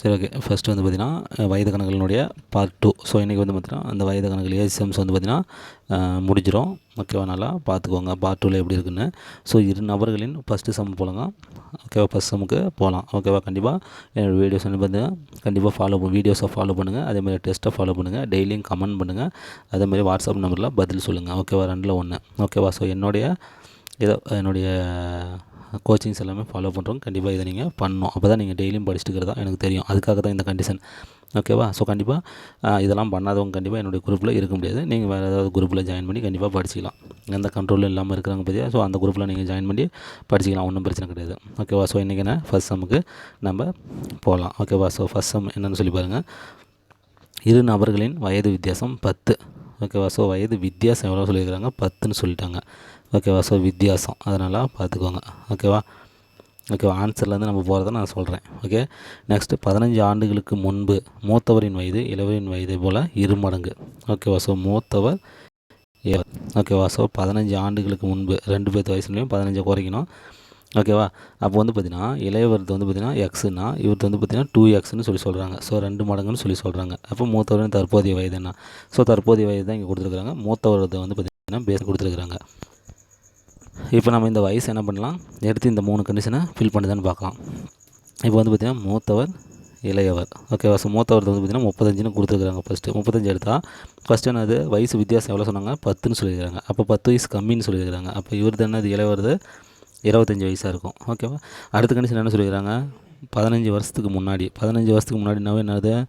சரி okay first வந்து பார்த்திங்கன்னா வயது கணக்குகளினுடைய பார்ட் டூ ஸோ இன்றைக்கி வந்து பார்த்திங்கன்னா அந்த வயது கணக்கில் ஏசிஎம்ஸ் வந்து பார்த்திங்கன்னா முடிஞ்சிடும் ஓகேவா நல்லா பார்த்துக்கோங்க பார்ட் டூவில் எப்படி இருக்குன்னு. ஸோ இரு நபர்களின் ஃபஸ்ட்டு சம் போலங்க. ஓகேவா ஃபஸ்ட் சமுக்கு போகலாம் ஓகேவா கண்டிப்பாக என்னோடய வீடியோஸ் வந்து பார்த்திங்கன்னா கண்டிப்பாக ஃபாலோ வீடியோஸை ஃபாலோ பண்ணுங்கள் அதேமாதிரி டெஸ்ட்டை ஃபாலோ பண்ணுங்கள் டெய்லியும் கமெண்ட் பண்ணுங்கள் அதேமாதிரி வாட்ஸ்அப் நம்பரில் பதில் சொல்லுங்கள் ஓகேவா ரெண்டில் ஒன்று ஓகேவா ஸோ என்னுடைய ஏதோ என்னுடைய கோச்சிங்ஸ் எல்லாமே ஃபாலோ பண்ணுறோம் கண்டிப்பாக இதை நீங்கள் பண்ணணும். அப்போ தான் நீங்கள் டெய்லியும் படிச்சுட்டு தான் எனக்கு தெரியும். அதுக்காக தான் இந்த கண்டிஷன் ஓகேவா ஸோ கண்டிப்பாக இதெல்லாம் பண்ணாதவங்க கண்டிப்பாக என்னுடைய குரூப்பில் இருக்க முடியாது. நீங்கள் வேறு ஏதாவது குரூப்பில் ஜாயின் பண்ணி கண்டிப்பாக படிச்சிக்கலாம். எந்த கண்ட்ரோலும் இல்லாமல் இருக்கிறாங்க பார்த்தியா ஸோ அந்த குரூப்பில் நீங்கள் ஜாயின் பண்ணி படிச்சிக்கலாம். ஒன்றும் பிரச்சனை கிடையாது. ஓகேவா ஸோ இன்றைக்கி என்ன? ஃபஸ்ட் செம்முக்கு நம்ம போகலாம் ஓகேவா ஸோ ஃபஸ்ட் செம் என்னென்னு சொல்லி பாருங்கள் இரு நபர்களின் வயது வித்தியாசம் பத்து. ஓகேவா? ஸோ வயது வித்தியாசம் எவ்வளோ சொல்லியிருக்கிறாங்க? பத்துன்னு சொல்லிட்டாங்க. ஓகேவா? ஸோ வித்தியாசம். அதனால் பார்த்துக்கோங்க. ஓகேவா? ஓகேவா? ஆன்சர்லேருந்து நம்ம போகிறத நான் சொல்கிறேன் ஓகே? நெக்ஸ்ட்டு பதினஞ்சு ஆண்டுகளுக்கு முன்பு மூத்தவரின் வயது இளவரின் வயதை போல் இருமடங்கு ஓகேவா? ஸோ மூத்தவர் ஓகேவா? ஸோ பதினஞ்சு ஆண்டுகளுக்கு முன்பு ரெண்டு பேர்த்து வயசுலையும் பதினஞ்சை குறைக்கணும். ஓகேவா? அப்போ வந்து பார்த்திங்கன்னா இளையவரது வந்து பார்த்திங்கன்னா எக்ஸுனா இவர்து வந்து பார்த்திங்கன்னா டூ எக்ஸ்னு சொல்லி சொல்கிறாங்க ஸோ ரெண்டு மடங்குன்னு சொல்லி சொல்கிறாங்க அப்போ மூத்தவரின் தற்போதைய வயது என்ன? ஸோ தற்போதைய வயது தான் இங்கே கொடுத்துருக்குறாங்க. மூத்தவரது வந்து பார்த்திங்கன்னா பேஸ் கொடுத்துருக்குறாங்க. இப்போ நம்ம இந்த வயசு என்ன பண்ணலாம்? எடுத்து இந்த மூணு கண்டிஷனை ஃபில் பண்ணுதான்னு பார்க்கலாம். இப்போ வந்து பார்த்திங்கன்னா மூத்தவர் இளையவர். ஓகேவா? ஸோ மூத்தவர் வந்து பார்த்திங்கன்னா முப்பத்தஞ்சுன்னு கொடுத்துருக்குறாங்க ஃபஸ்ட்டு முப்பத்தஞ்சு எடுத்தால் ஃபஸ்ட்டு என்னது? வயசு வித்தியாசம் எவ்வளோ சொன்னாங்க? பத்துன்னு சொல்லியிருக்காங்க. அப்போ பத்து வயசு கம்மின்னு சொல்லியிருக்காங்க. அப்போ இவர் என்னது? இளையவரது இருபத்தஞ்சி வயசாக இருக்கும். ஓகேவா அடுத்த கண்டிஷன் என்ன சொல்லிக்கிறாங்க பதினஞ்சு வருஷத்துக்கு முன்னாடி. பதினஞ்சு வருஷத்துக்கு முன்னாடினாவே என்னது?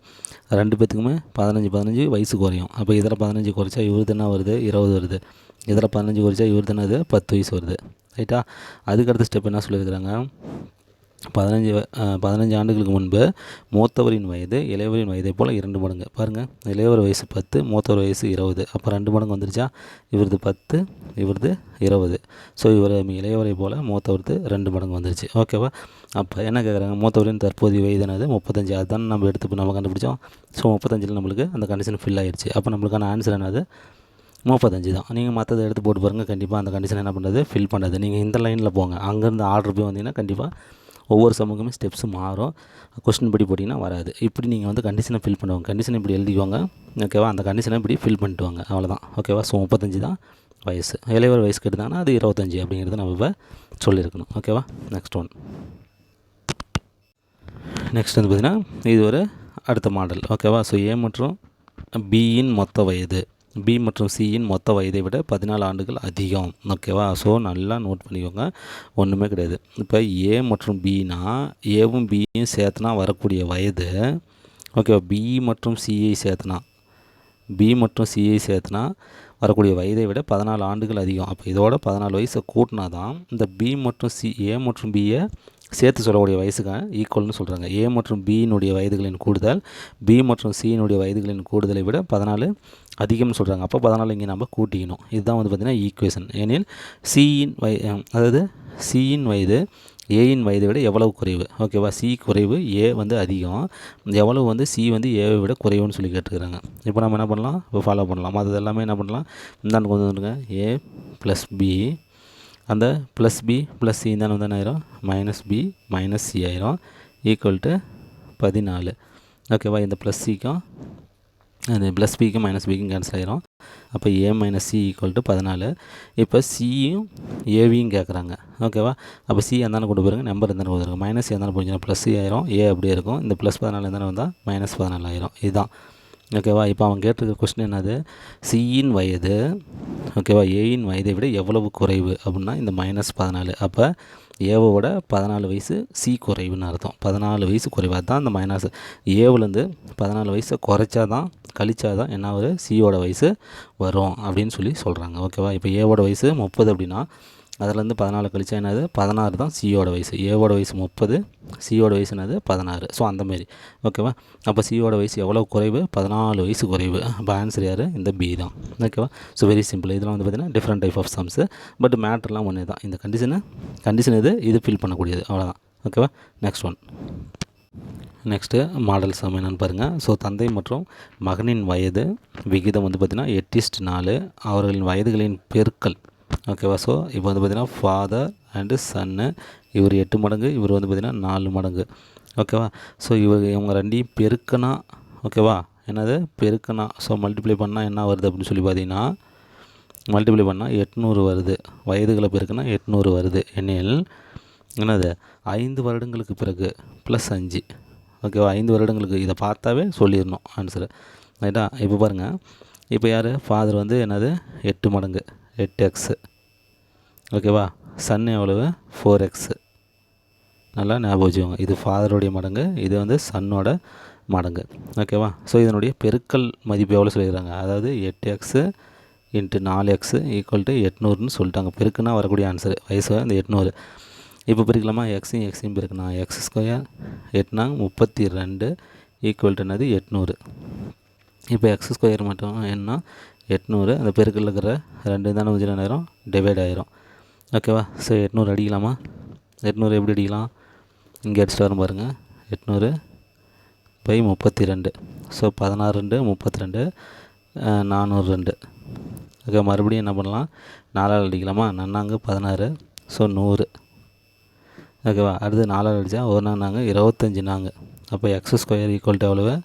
ரெண்டு பேத்துக்குமே பதினஞ்சு பதினஞ்சு வயசு குறையும். அப்போ இதில் பதினஞ்சு குறைச்சா இவருது என்ன வருது? இருபது வருது. இதில் பதினஞ்சு குறைச்சா இவருது என்னது பத்து வயசு வருது. ரைட்டா அதுக்கடுத்த ஸ்டெப் என்ன சொல்லியிருக்கிறாங்க பதினஞ்சு பதினஞ்சு ஆண்டுகளுக்கு முன்பு மூத்தவரின் வயது இளையவரின் வயதை போல் இரண்டு மடங்கு. பாருங்கள் இளையவர் வயசு பத்து மூத்தவர் வயசு இருபது. அப்போ ரெண்டு மடங்கு வந்துருச்சா? இவரது பத்து இவரது இருபது. ஸோ இவர் இளையவரை போல் மூத்தவரது ரெண்டு மடங்கு வந்துருச்சு. ஓகேவா அப்போ என்ன கேட்குறாங்க மூத்தவரின் தற்போதைய வயது என்னது? முப்பத்தஞ்சு. அதுதான் நம்ம எடுத்து நம்ம கண்டுபிடிச்சோம். ஸோ முப்பத்தஞ்சில் நம்மளுக்கு அந்த கண்டிஷன் ஃபில் ஆகிடுச்சு அப்போ நம்மளுக்கான ஆன்சர் என்னது? முப்பத்தஞ்சு தான். நீங்கள் மற்றதை எடுத்து போட்டு பாருங்கள் கண்டிப்பாக அந்த கண்டிஷன் என்ன பண்ணுறது ஃபில் பண்ணுறது நீங்கள் இந்த லைனில் போங்க. அங்கேருந்து ஆர்டர் போய் வந்தீங்கன்னா கண்டிப்பாக ஒவ்வொரு சமூகமே ஸ்டெப்ஸ் மாறும். கொஸ்டின் படி போட்டிங்கன்னா வராது. இப்படி நீங்கள் வந்து கண்டிஷனை ஃபில் பண்ணுவாங்க. கண்டிஷன் இப்படி எழுதிக்குவாங்க ஓகேவா அந்த கண்டிஷனை இப்படி ஃபில் பண்ணிட்டு வாங்க அவ்வளோதான் ஓகேவா ஸோ முப்பத்தஞ்சு தான் வயசு. இளையவர் வயசு கேட்டுதாங்கன்னா அது இருபத்தஞ்சி அப்படிங்கிறது நம்ம இப்போ சொல்லியிருக்கணும். ஓகேவா நெக்ஸ்ட் ஒன் நெக்ஸ்ட் வந்து பார்த்திங்கன்னா இது ஒரு அடுத்த மாடல் ஓகேவா ஸோ ஏ மற்றும் பியின் மொத்த வயது. பி மற்றும் சியின் மொத்த வயதை விட பதினாலு ஆண்டுகள் அதிகம். ஓகேவா ஸோ நல்லா நோட் பண்ணிக்கோங்க. ஒன்றுமே கிடையாது. இப்போ ஏ மற்றும் பினா ஏவும் பியும் சேர்த்துனா வரக்கூடிய வயது ஓகேவா பி மற்றும் சிஐ சேர்த்துனா பி மற்றும் சிஐ சேர்த்துனா வரக்கூடிய வயதை விட பதினாலு ஆண்டுகள் அதிகம். அப்போ இதோட பதினாலு வயசை கூட்டினா தான் இந்த பி மற்றும் சி ஏ மற்றும் பியை சேர்த்து சொல்லக்கூடிய வயசுக்கு ஈக்குவல்னு சொல்கிறாங்க ஏ மற்றும் பியினுடைய வயதுகளின் கூடுதல் பி மற்றும் சியினுடைய வயதுகளின் கூடுதலை விட பதினாலு அதிகம்னு சொல்கிறாங்க அப்போ பதினாலு இங்கே நம்ம கூட்டிக்கணும். இதுதான் வந்து பார்த்திங்கன்னா ஈக்குவேஷன் ஏனில் சியின் வய அதாவது சியின் வயது ஏயின் வயதை விட எவ்வளவு குறைவு? ஓகேவா சி குறைவு ஏ வந்து அதிகம். எவ்வளவு வந்து சி வந்து ஏவை விட குறைவுன்னு சொல்லி கேட்டுக்கிறாங்க. இப்போ நம்ம என்ன பண்ணலாம்? இப்போ ஃபாலோ பண்ணலாம். அது எல்லாமே என்ன பண்ணலாம்? இந்தாண்டு கொண்டு வந்துருங்க. ஏ ப்ளஸ் பி அந்த ப்ளஸ் பி ப்ளஸ் சி இந்தாண்டு வந்து என்ன ஆயிரும்? மைனஸ் பி மைனஸ் சி ஆயிரும். ஈக்குவல் டு பதினாலு. ஓகேவா இந்த ப்ளஸ் சிக்கும் அது ப்ளஸ் பிக்கும் மைனஸ் பிக்கும் கேன்சல் ஆகிரும் அப்போ A minus C equal to பதினாலு. இப்போ சியும் ஏவியும் கேட்குறாங்க ஓகேவா அப்போ சி எந்தாலும் கொண்டு போயிருங்க. நம்பர் எந்தாலும் கொடுத்துருங்க மைனஸ் எந்தாலும் போச்சுன்னா ப்ளஸ் சி ஆயிரும். ஏ அப்படியே இருக்கும். இந்த ப்ளஸ் பதினாலு எந்தாலும் வந்தால் மைனஸ் பதினாலு ஆயிரும். இதுதான். ஓகேவா இப்போ அவன் கேட்டிருக்க கொஸ்டின் என்னது? சியின் வயது ஓகேவா ஏயின் வயதை விட எவ்வளவு குறைவு? அப்படின்னா இந்த மைனஸ் பதினாலு. அப்போ ஏவோட பதினாலு வயசு சி குறைவுன்னு அர்த்தம். பதினாலு வயசு குறைவாக தான் இந்த மைனஸ் ஏவுலேருந்து பதினாலு வயசை குறைச்சா தான் கழிச்சா தான் என்ன ஒரு சியோட வயசு வரும் அப்படின்னு சொல்லி சொல்கிறாங்க ஓகேவா இப்போ ஏவோட வயசு முப்பது அப்படின்னா அதிலேருந்து பதினாலு கழிச்சா என்னது? பதினாறு தான் சியோட வயசு. ஏவோட வயசு முப்பது சியோட வயசு என்னது? பதினாறு. ஸோ அந்தமாரி ஓகேவா அப்போ சியோட வயசு எவ்வளோ குறைவு? பதினாலு வயசு குறைவு. அப்போ ஆன்சர் யார்? இந்த பி தான். ஓகேவா ஸோ வெரி சிம்பிள் இதெல்லாம் வந்து பார்த்திங்கன்னா different type of sums but மேட்ருலாம் ஒன்று தான். இந்த கண்டிஷனு கண்டிஷன் இது இது ஃபில் பண்ணக்கூடியது. அவ்வளோதான் ஓகேவா next one next model sum என்னென்னு பாருங்கள் ஸோ தந்தை மற்றும் மகனின் வயது விகிதம் வந்து பார்த்திங்கன்னா எட்டிஸ்ட் நாலு. அவர்களின் வயதுகளின் பெருக்கல் ஓகேவா ஸோ இப்போ வந்து பார்த்திங்கன்னா ஃபாதர் அண்டு சன்னு இவர் எட்டு மடங்கு இவர் வந்து பார்த்திங்கன்னா நாலு மடங்கு. ஓகேவா ஸோ இவர் இவங்க ரெண்டையும் பெருக்கனா ஓகேவா என்னது? பெருக்கனா. ஸோ மல்டிப்ளை பண்ணால் என்ன வருது அப்படின்னு சொல்லி பார்த்தீங்கன்னா மல்டிப்ளை பண்ணால் எட்நூறு வருது. வயதுகளை பெருக்குனா எட்நூறு வருது. எண்ணில் என்னது? ஐந்து வருடங்களுக்கு பிறகு ப்ளஸ் அஞ்சு. ஓகேவா ஐந்து வருடங்களுக்கு இதை பார்த்தாவே சொல்லிடணும் ஆன்சரு ரைட்டா இப்போ பாருங்கள் இப்போ யார்? ஃபாதர் வந்து என்னது? எட்டு மடங்கு. எட்டு எக்ஸு ஓகேவா சன் எவ்வளவு? ஃபோர் எக்ஸு நல்லா ஞாபகம் வச்சுக்கோங்க. இது ஃபாதருடைய மடங்கு இது வந்து சன்னோட மடங்கு. ஓகேவா ஸோ இதனுடைய பெருக்கல் மதிப்பு எவ்வளோ சொல்லிடுறாங்க அதாவது எட்டு எக்ஸு இன்ட்டு நாலு எக்ஸு ஈக்குவல் டு எட்நூறுன்னு சொல்லிட்டாங்க. பெருக்குனா வரக்கூடிய ஆன்சர் வயசு இந்த எட்நூறு. இப்போ பிரிக்கலாமா? எக்ஸையும் எக்ஸையும் பெருக்கணும்? எக்ஸ் ஸ்கொயர் எட்னா முப்பத்தி ரெண்டு ஈக்குவல் டுனது எட்நூறு. இப்போ எக்ஸ் ஸ்கொயர் மட்டும் என்ன எட்நூறு. அந்த பெருக்கில் இருக்கிற ரெண்டு தானே கொஞ்சம் நேரம் டிவைட் ஆயிரும். ஓகேவா ஸோ எட்நூறு அடிக்கலாமா? எட்நூறு எப்படி அடிக்கலாம்? இங்கே அடிச்சுட்டு வரும் பாருங்கள் எட்நூறு பை முப்பத்தி ரெண்டு ஸோ பதினாறு ரெண்டு முப்பத்தி ரெண்டு நானூறு ரெண்டு ஓகே மறுபடியும் என்ன பண்ணலாம்? நாலால் அடிக்கலாமா? நன்னாங்க பதினாறு. ஸோ நூறு. ஓகேவா அடுத்து நாலால் அடித்தா ஒரு நாங்க இருபத்தஞ்சி நாங்க. அப்போ எக்ஸ் ஸ்கொயர் ஈக்குவல் டு எவ்வளவு?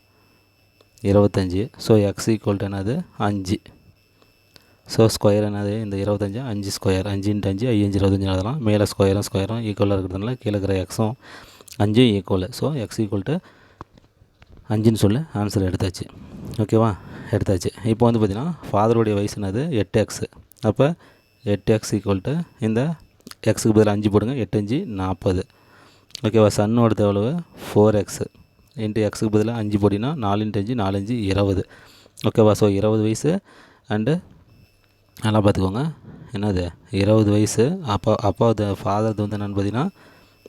இருபத்தஞ்சி. ஸோ எக்ஸ் ஈக்குவல் டு என்னது? அஞ்சு. ஸோ ஸ்கொயர் என்னது? இந்த இருபத்தஞ்சி அஞ்சு ஸ்கொயர் அஞ்சு இன்ட்டு அஞ்சு ஐயஞ்சு இருபத்தஞ்சி எழுதலாம். மேலே ஸ்கொயரும் ஸ்கொயரும் ஈக்குவலாக இருக்கிறதுனால கீழே இருக்கிற எக்ஸும் அஞ்சும் equal so x equal to அஞ்சுன்னு சொல்லி. ஆன்சர் எடுத்தாச்சு. ஓகேவா எடுத்தாச்சு. இப்போ வந்து பார்த்திங்கன்னா ஃபாதருடைய வயசு என்னது? எட்டு எக்ஸு அப்போ எட்டு எக்ஸ் ஈக்குவல் டு இந்த எக்ஸுக்கு பதில் அஞ்சு போடுங்க. எட்டு அஞ்சு நாற்பது. ஓகேவா சன்னோட எவ்வளவு? ஃபோர் எக்ஸு இன்ட்டு எக்ஸுக்கு பதிலாக அஞ்சு போட்டிங்கன்னா நாலு இன்ட்டு அஞ்சு நாலஞ்சு இருபது. ஓகேவா ஸோ இருபது வயசு அண்டு நல்லா பார்த்துக்கோங்க. என்னது? இருபது வயசு. அப்பா அப்பாவது ஃபாதர் வந்து என்னென்னு பார்த்தீங்கன்னா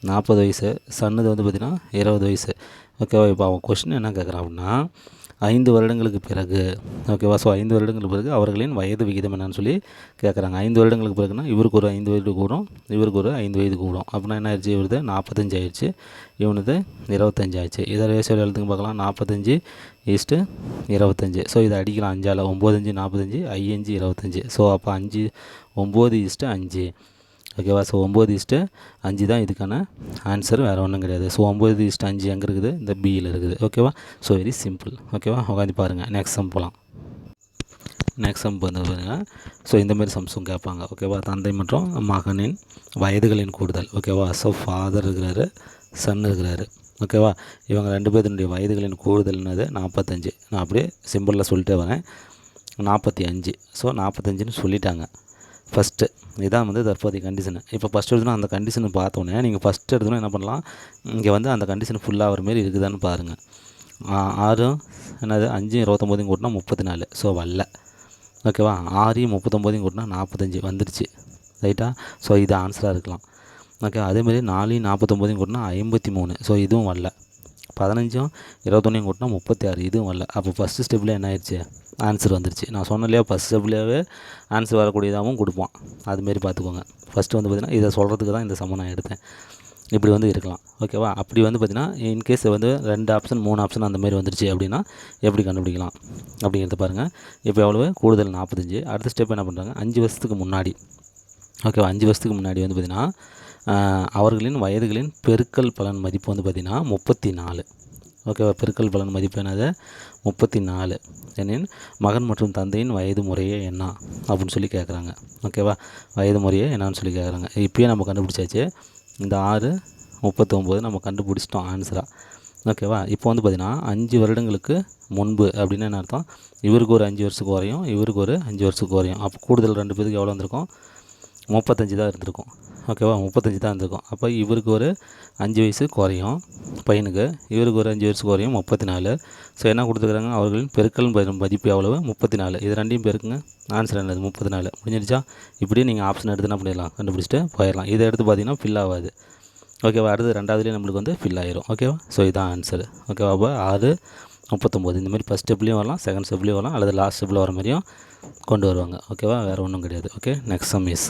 நாற்பது வயசு. சன்னது வந்து பார்த்திங்கன்னா இருபது வயசு. ஓகேவா இப்போ அவன் கொஷின் என்ன கேட்குறான் அப்படின்னா ஐந்து வருடங்களுக்கு பிறகு ஓகேவா ஸோ ஐந்து வருடங்களுக்கு பிறகு அவர்களின் வயது விகிதம் என்னன்னு சொல்லி கேட்குறாங்க. ஐந்து வருடங்களுக்கு பிறகுனா இவருக்கு ஒரு ஐந்து வயது கூடும். இவருக்கு ஒரு ஐந்து வயது கூடும். அப்படின்னா என்ன ஆயிடுச்சு? இவருது நாற்பத்தஞ்சு ஆயிடுச்சு. இவனுது இருபத்தஞ்சு ஆயிடுச்சு. இதை ரேஷியோ எழுதுங்க பார்க்கலாம். நாற்பத்தஞ்சு ஈஸ்ட்டு இருபத்தஞ்சி. ஸோ இதை அடிக்கலாம். அஞ்சால் ஒம்போதஞ்சு நாற்பத்தஞ்சு ஐயஞ்சு இருபத்தஞ்சி. ஸோ அப்போ அஞ்சு ஒம்பது ஈஸ்ட்டு அஞ்சு. ஓகேவா ஸோ ஒம்பது ஈஸ்ட்டு அஞ்சு தான் இதுக்கான ஆன்சர் வேறு ஒன்றும் கிடையாது. ஸோ ஒம்பது ஈஸ்ட்டு அஞ்சு எங்கே இருக்குது? இந்த பியில் இருக்குது. ஓகேவா ஸோ வெரி சிம்பிள் ஓகேவா உட்காந்து பாருங்கள் நெக்ஸ்ட் சம் போகலாம் நெக்ஸ்ட் சம் வந்து பாருங்கள் ஸோ இந்தமாரி சம்ஸும் கேட்பாங்க. ஓகேவா தந்தை மற்றும் மகனின் வயதுகளின் கூடுதல். ஓகேவா ஸோ ஃபாதர் இருக்கிறாரு சன் இருக்கிறாரு. ஓகேவா? இவங்க ரெண்டு பேர்த்தினுடைய வயதுகளின் கூடுதல்னது நாற்பத்தஞ்சு நான் அப்படியே சிம்பிளில் சொல்லிட்டே வரேன். நாற்பத்தி அஞ்சு ஸோ நாற்பத்தஞ்சுன்னு சொல்லிட்டாங்க. ஃபஸ்ட்டு இதான் வந்து தற்போதைய கண்டிஷனு இப்போ ஃபஸ்ட் எடுத்தோன்னா அந்த கண்டிஷனை பார்த்தோன்னே நீங்கள் ஃபஸ்ட்டு எடுத்தோன்னா என்ன பண்ணலாம்? இங்கே வந்து அந்த கண்டிஷன் ஃபுல்லாக ஆகிற மாரி இருக்குதான்னு பாருங்கள் ஆறும் என்னது? அஞ்சும் இருபத்தொம்போதையும் கூட்டினா முப்பத்தி நாலு ஸோ வரல. ஓகேவா? ஆறையும் முப்பத்தொம்போதையும் கூட்டினா நாற்பத்தஞ்சு வந்துடுச்சு. ரைட்டா ஸோ இது ஆன்சராக இருக்கலாம். ஓகே அதேமாதிரி நாலையும் நாற்பத்தொம்போதையும் கூட்டினா ஐம்பத்தி மூணு ஸோ இதுவும் வரல. பதினஞ்சும் இருபத்தொன்னையும் கூட்டினா முப்பத்தி ஆறு இதுவும் வரல. அப்போ ஃபஸ்ட்டு ஸ்டெப்பில் என்ன ஆயிடுச்சு? ஆன்சர் வந்துருச்சு. நான் சொன்னலையா ஃபஸ்ட் ஸ்டெப்லேயே ஆன்சர் வரக்கூடியதாகவும் கொடுப்பான். அதுமாரி பார்த்துக்கோங்க. ஃபஸ்ட்டு வந்து பார்த்திங்கன்னா இதை சொல்கிறதுக்கு தான் இந்த சம்மன் நான் எடுத்தேன். இப்படி வந்து இருக்கலாம். ஓகேவா அப்படி வந்து பார்த்திங்கன்னா இன்கேஸ் வந்து ரெண்டு ஆப்ஷன் மூணு ஆப்ஷன் அந்த மாதிரி வந்துருச்சு அப்படின்னா எப்படி கண்டுபிடிக்கலாம்? அப்படிங்கிறத பாருங்கள் இப்போ எவ்வளவு? கூடுதல் நாற்பத்தஞ்சு அடுத்த ஸ்டெப் என்ன பண்ணுறாங்க அஞ்சு வருஷத்துக்கு முன்னாடி. ஓகேவா அஞ்சு வருஷத்துக்கு முன்னாடி வந்து பார்த்திங்கன்னா அவர்களின் வயதுகளின் பெருக்கல் பலன் மதிப்பு வந்து பார்த்திங்கன்னா முப்பத்தி நாலு ஓகேவா? பெருக்கல் பலன் மதிப்பு என்னது? முப்பத்தி நாலு எனின் மகன் மற்றும் தந்தையின் வயது முறையே என்ன அப்படின்னு சொல்லி கேட்குறாங்க. ஓகேவா? வயது முறையே என்னன்னு சொல்லி கேட்குறாங்க. இப்போயே நம்ம கண்டுபிடிச்சாச்சு. இந்த ஆறு முப்பத்தொம்போது நம்ம கண்டுபிடிச்சிட்டோம் ஆன்சராக ஓகேவா? இப்போ வந்து பார்த்திங்கன்னா அஞ்சு வருடங்களுக்கு முன்பு அப்படின்னு என்ன அர்த்தம்? இவருக்கு ஒரு அஞ்சு வருஷத்துக்கு குறையும் இவருக்கு ஒரு அஞ்சு வருஷத்துக்கு குறையும். அப்போ கூடுதல் ரெண்டு பேருக்கு எவ்வளோ வந்திருக்கும்? முப்பத்தஞ்சு தான் இருந்திருக்கும். ஓகேவா முப்பத்தஞ்சு தான் இருந்திருக்கும். அப்போ இவருக்கு ஒரு அஞ்சு வயசு குறையும் பையனுக்கு. இவருக்கு ஒரு அஞ்சு வயசு குறையும் முப்பத்தி நாலு ஸோ என்ன கொடுத்துருக்குறாங்க அவர்களின் பெருக்கல் மதிப்பு எவ்வளவு? முப்பத்தி நாலு இது ரெண்டையும் பெருக்குங்க. ஆன்சர் என்னது? முப்பத்தி நாலு முடிஞ்சிருச்சா இப்படியே நீங்கள் ஆப்ஷன் எடுத்து என்ன பண்ணிடலாம்? கண்டுபிடிச்சிட்டு போயிடலாம். இதை எடுத்து பார்த்தீங்கன்னா ஃபில் ஆகாது. ஓகேவா அடுத்து ரெண்டாவதுலேயே நம்மளுக்கு வந்து ஃபில் ஆயிரும். ஓகேவா ஸோ இதுதான் ஆன்சர் ஓகேவா அப்போ ஆறு முப்பத்தொம்போது. இந்த மாதிரி ஃபஸ்ட் ஸ்டெப்லேயும் வரலாம் செகண்ட் ஸ்டெப்லேயும் வரலாம் அல்லது லாஸ்ட் ஸ்டெப்பில் வர மாதிரியும் கொண்டு வருவாங்க. ஓகேவா வேறு ஒன்றும் கிடையாது. Okay next sum is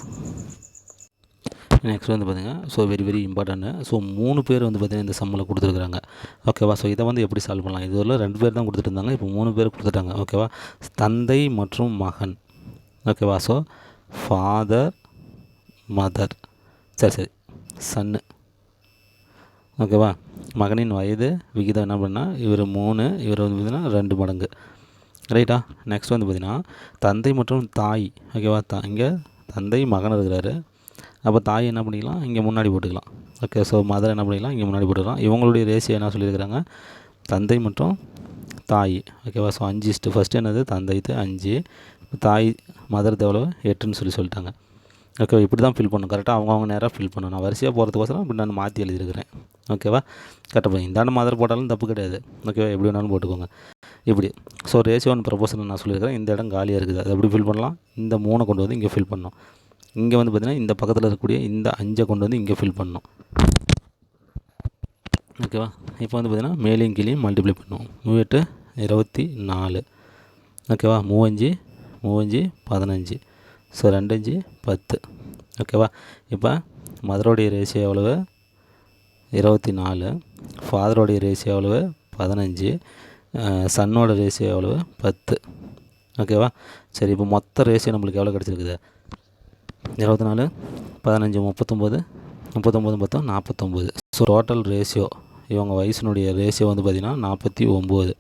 next வந்து பார்த்திங்கன்னா so very very important so மூணு பேர் வந்து பார்த்திங்கன்னா இந்த சம்மில் கொடுத்துருக்குறாங்க. ஓகேவா ஸோ இதை வந்து எப்படி சால்வ் பண்ணலாம்? இதுவரை ரெண்டு பேர் தான் கொடுத்துட்டு இருந்தாங்க. இப்போ மூணு பேர் கொடுத்துட்டாங்க. ஓகேவா தந்தை மற்றும் மகன். ஓகேவா ஸோ ஃபாதர் மதர் சரி சரி. சன்னு ஓகேவா மகனின் வயது விகிதம் என்ன பண்ணால் இவர் மூணு இவர் வந்து பார்த்திங்கன்னா ரெண்டு மடங்கு. ரைட்டா நெக்ஸ்ட் வந்து பார்த்திங்கன்னா தந்தை மற்றும் தாய். ஓகேவா த இங்கே தந்தை மகன் இருக்கிறாரு. அப்போ தாய் என்ன பண்ணிக்கலாம்? இங்கே முன்னாடி போட்டுக்கலாம். ஓகே ஸோ மதர் என்ன பண்ணிக்கலாம்? இங்கே முன்னாடி போட்டுக்கலாம். இவங்களுடைய ரேஷியோ என்ன சொல்லியிருக்கிறாங்க? தந்தை மற்றும் தாய். ஓகேவா ஸோ அஞ்சு இஸ்ட்டு ஃபஸ்ட்டு என்னது? தந்தைத்து அஞ்சு. தாய் மதர் எவ்வளோ எட்டுன்னு சொல்லி சொல்லிட்டாங்க. ஓகே இப்படி தான் ஃபில் பண்ணணும். கரெக்டாக அவங்கவுங்க நேராக ஃபில் பண்ணணும். நான் வரிசையாக போகிறதுக்கோசரம் இப்படி நான் மாற்றி எழுதியிருக்கிறேன். ஓகேவா கரெக்டாக இந்தாண்டு மதர் போட்டாலும் தப்பு கிடையாது. ஓகேவா எப்படி வேணாலும் போட்டுக்கோங்க. இப்படி. ஸோ ரேஷியோ ஒன் நான் சொல்லியிருக்கிறேன். இந்த இடம் காலியாக இருக்குது. அது எப்படி ஃபில் பண்ணலாம்? இந்த மூணை கொண்டு வந்து இங்கே ஃபில் பண்ணணும். இங்கே வந்து பார்த்திங்கன்னா இந்த பக்கத்தில் இருக்கக்கூடிய இந்த அஞ்சை கொண்டு வந்து இங்கே ஃபில் பண்ணணும். ஓகேவா இப்போ வந்து பார்த்திங்கன்னா மேலேயும் கீழே மல்டிப்ளை பண்ணுவோம். மூவெட்டு இருபத்தி நாலு. ஓகேவா மூவஞ்சு மூவஞ்சு பதினஞ்சு. ஸோ ரெண்டஞ்சு பத்து. ஓகேவா இப்போ மதரோடைய ரேஷியோ எவ்வளவு? இருபத்தி நாலு. ஃபாதரோடைய ரேஷியோ எவ்வளவு? பதினஞ்சு. சன்னோட ரேஷியோ எவ்வளவு? பத்து. ஓகேவா சரி இப்போ மொத்த ரேஷியோ நம்மளுக்கு எவ்வளோ கிடச்சிருக்குது? இருபத்தி நாலு பதினஞ்சு முப்பத்தொம்போது முப்பத்தொம்போது மொத்தம் நாற்பத்தொம்போது ஸோ டோட்டல் ரேஷியோ இவங்க வயசுனுடைய ரேஷியோ வந்து பார்த்திங்கன்னா நாற்பத்தி ஒம்பது.